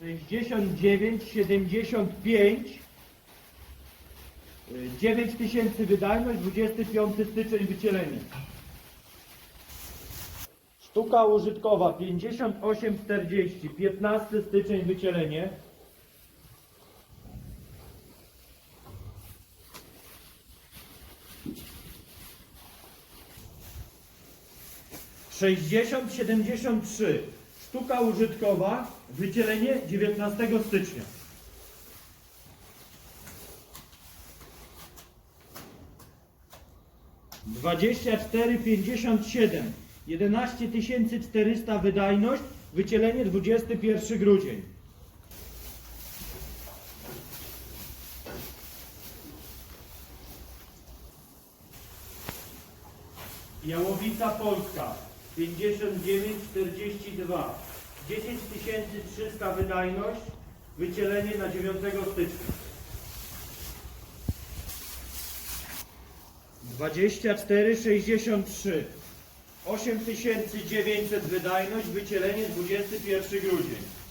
69, 75, y, 9 tysięcy wydajność, 25 styczeń wycielenie. Sztuka użytkowa 58,40, 15 styczeń wycielenie. Sześćdziesiąt siedemdziesiąt trzy. Sztuka użytkowa, wycielenie 19 stycznia. Dwadzieścia cztery pięćdziesiąt siedem. 11 400 wydajność, wycielenie 21 grudzień. Jałowica Polska 59,42 10 300 wydajność, wycielenie na 9 stycznia. 24,63 8900 wydajność, wycielenie 21 grudzień.